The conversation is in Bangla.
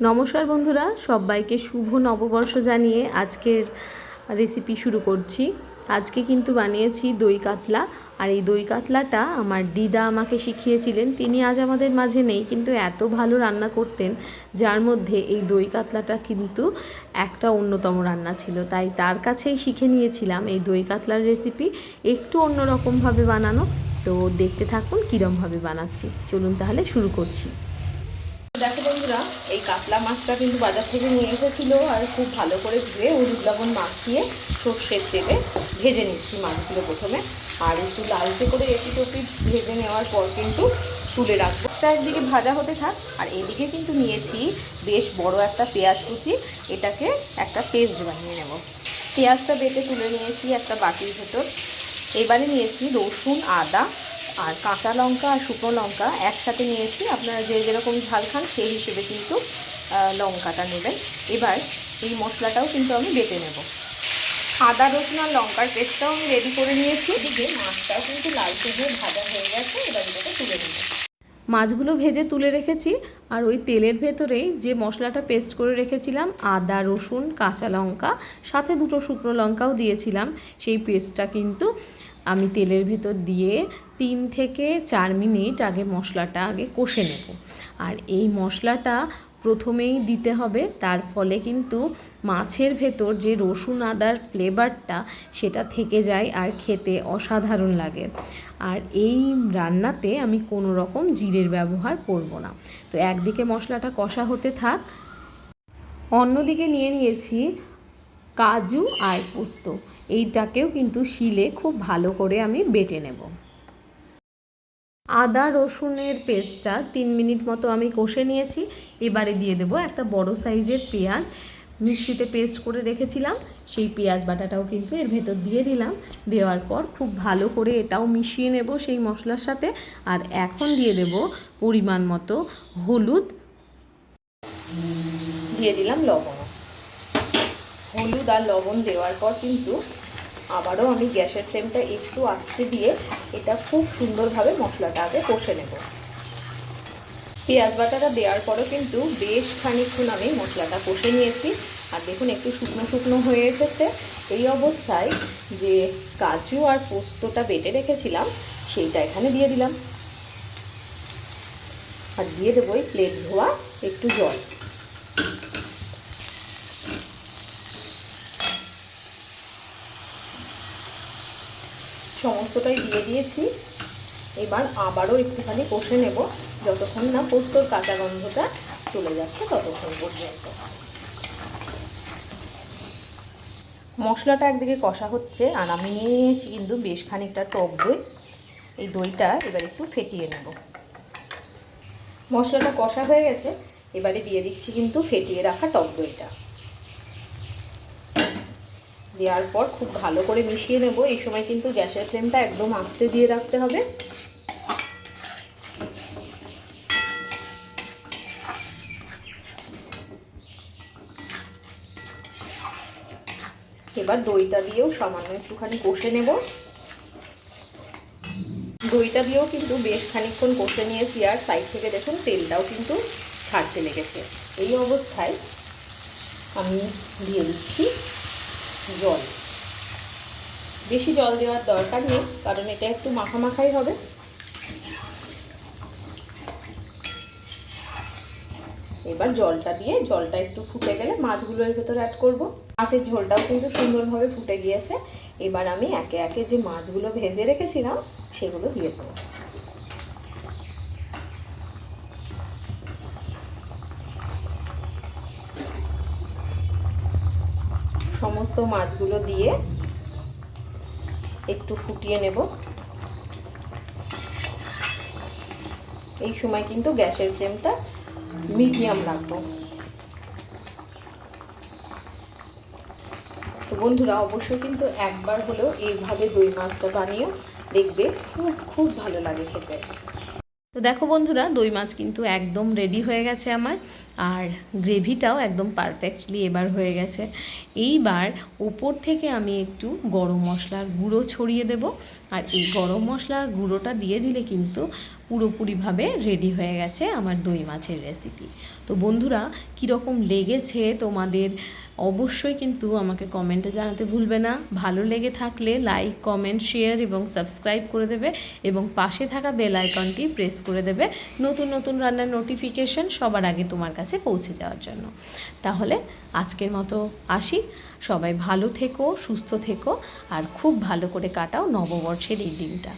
নমস্কার বন্ধুরা, সবাইকে শুভ নববর্ষ জানিয়ে আজকের রেসিপি শুরু করছি। আজকে কিন্তু বানিয়েছি দই কাতলা, আর এই দই কাতলাটা আমার দিদা আমাকে শিখিয়েছিলেন। তিনি আজ আমাদের মাঝে নেই, কিন্তু এত ভালো রান্না করতেন, যার মধ্যে এই দই কাতলাটা কিন্তু একটা অন্যতম রান্না ছিল। তাই তার কাছেই শিখে নিয়েছিলাম এই দই কাতলার রেসিপি একটু অন্যরকমভাবে বানানো। তো দেখতে থাকুন কীরমভাবে বানাচ্ছি। চলুন তাহলে শুরু করছি। দেখো বন্ধুরা, এই কাতলা মাছটা কিন্তু বাজার থেকে নিয়ে এসেছিল আর খুব ভালো করে ধুয়ে হলুদ লবণ মাখিয়ে সর্ষের তেলে ভেজে নিচ্ছি মাছগুলো প্রথমে। আর একটু লালচে করে এটি টপি ভেজে নেওয়ার পর কিন্তু তুলে রাখব। সেটা একদিকে ভাজা হতে থাক, আর এদিকে কিন্তু নিয়েছি বেশ বড় একটা পেঁয়াজ কুচি। এটাকে একটা পেস্ট বানিয়ে নেব। পেঁয়াজটা বেটে তুলে নিয়েছি একটা বাটির ভেতর। এবারে নিয়েছি রসুন, আদা আর কাঁচা লঙ্কা আর শুকনো লঙ্কা একসাথে নিয়েছি। আপনারা যে যেরকম ঝাল খান সেই হিসেবে কিন্তু লঙ্কাটা নেবেন। এবার এই মশলাটাও কিন্তু আমি বেটে নেব। আদা, রসুন আর লঙ্কার পেস্টটাও আমি রেডি করে নিয়েছি। এদিকে মাছটাও কিন্তু লালচে হয়ে ভাজা হয়ে গেছে, এবার এটাকে তুলে নেব। মাছগুলো ভেজে তুলে রেখেছি, আর ওই তেলের ভেতরেই যে মশলাটা পেস্ট করে রেখেছিলাম, আদা, রসুন, কাঁচা লঙ্কা, সাথে দুটো শুকনো লঙ্কাও দিয়েছিলাম, সেই পেস্টটা কিন্তু আমি তেলের ভেতর দিয়ে তিন থেকে চার মিনিট আগে মশলাটা আগে কষে নেব। আর এই মশলাটা প্রথমেই দিতে হবে, তার ফলে কিন্তু মাছের ভেতর যে রসুন আদার ফ্লেভারটা সেটা থেকে যায় আর খেতে অসাধারণ লাগে। আর এই রান্নাতে আমি কোনো রকম জিরের ব্যবহার করব না। তো একদিকে মশলাটা কষা হতে থাক, অন্যদিকে নিয়ে নিয়েছি কাজু আর পোস্ত। এইটাকেও কিন্তু শিলে খুব ভালো করে আমি বেটে নেব। আদা, রসুনের পেস্টটা তিন মিনিট মতো আমি কষে নিয়েছি। এবারে দিয়ে দেবো একটা বড় সাইজের পেঁয়াজ। মিক্সিতে পেস্ট করে রেখেছিলাম। সেই পেঁয়াজ বাটাটাও কিন্তু এর ভেতর দিয়ে দিলাম। দেওয়ার পর খুব ভালো করে এটাও মিশিয়ে নেব সেই মশলার সাথে। আর এখন দিয়ে দেব পরিমাণ মতো হলুদ। দিয়ে দিলাম লবণ। হলুদ আর লবণ দেওয়ার পর কিন্তু আবারও আমি গ্যাসের ফ্লেমটা একটু আস্তে দিয়ে এটা খুব সুন্দরভাবে মশলাটা আগে কষে নেব। পেঁয়াজ বাটাটা দেওয়ার পরও কিন্তু বেশ খানিকক্ষণ আমি মশলাটা কষে নিয়েছি। আর দেখুন একটু শুকনো শুকনো হয়ে এসেছে। এই অবস্থায় যে কাজু আর পোস্তটা বেটে রেখেছিলাম, সেইটা এখানে দিয়ে দিলাম। আর দিয়ে দেবো এই প্লেট ধোয়া একটু জল। সমস্তটাই দিয়ে দিয়েছি। এবার আবারও একটুখানি কষে নেব। যতক্ষণ না পোস্তর কাঁচা গন্ধটা চলে যাচ্ছে, ততক্ষণ পর্যন্ত। মশলাটা একদিকে কষা হচ্ছে, আর আমি নিয়ে নিয়েছি কিন্তু বেশ খানিকটা টক দই। এই দইটা এবার একটু ফেটিয়ে নেব। মশলাটা কষা হয়ে গেছে, এবারে দিয়ে দিচ্ছি কিন্তু ফেটিয়ে রাখা টক দইটা। দেওয়ার পর খুব ভালো করে মিশিয়ে নেব। এই সময় কিন্তু গ্যাসের ফ্লেমটা একদম আস্তে দিয়ে রাখতে হবে। এবার দইটা দিয়েও সামান্য একটুখানি কষে নেব। দইটা দিয়েও কিন্তু বেশ খানিকক্ষণ কষে নিয়েছি, আর সাইড থেকে দেখুন তেলটাও কিন্তু ছাড়তে লেগেছে। এই অবস্থায় আমি দিয়ে দিচ্ছি। জল। বেশি জল দেওয়ার দরকার নেই, কারণ এটা একটু মাখা মাখাই হবে। এবার জলটা দিয়ে, জলটা একটু ফুটে গেলে মাছগুলো এর ভেতরে অ্যাড করব। মাছের ঝোলটাও কিন্তু সুন্দরভাবে ফুটে গিয়েছে। এবার আমি একে একে যে মাছগুলো ভেজে রেখেছিলাম, সেগুলো দিয়ে দেবো। সমস্ত মাছগুলো দিয়ে একটু ফুটিয়ে নেব। এই সময় কিন্তু গ্যাসের ফ্লেমটা মিডিয়াম রাখব তো বন্ধুরা, অবশ্যই কিন্তু একবার হলেও এইভাবে দই মাছটা বানিয়েও দেখবে, খুব খুব ভালো লাগে খেতে। তো দেখো বন্ধুরা, দই মাছ কিন্তু একদম রেডি হয়ে গেছে আমার। আর গ্রেভিটাও একদম পারফেক্টলি এবার হয়ে গেছে। এইবার ওপর থেকে আমি একটু গরম মশলার গুঁড়ো ছড়িয়ে দেব। আর এই গরম মশলার গুঁড়োটা দিয়ে দিলে কিন্তু পুরোপুরিভাবে রেডি হয়ে গেছে আমার দই মাছের রেসিপি তো বন্ধুরা, কীরকম লেগেছে তোমাদের অবশ্যই কিন্তু আমাকে কমেন্টে জানাতে ভুলবে না। ভালো লেগে থাকলে লাইক কমেন্ট শেয়ার এবং সাবস্ক্রাইব করে দেবে এবং পাশে থাকা বেল আইকনটি প্রেস করে দেবে। নতুন নতুন রান্নার নোটিফিকেশন সবার আগে তোমার কাছে পৌঁছে যাওয়ার জন্য। তাহলে আজকের মতো আসি। সবাই ভালো থেকো, সুস্থ থেকো, আর খুব ভালো করে কাটাও নববর্ষের এই দিনটা।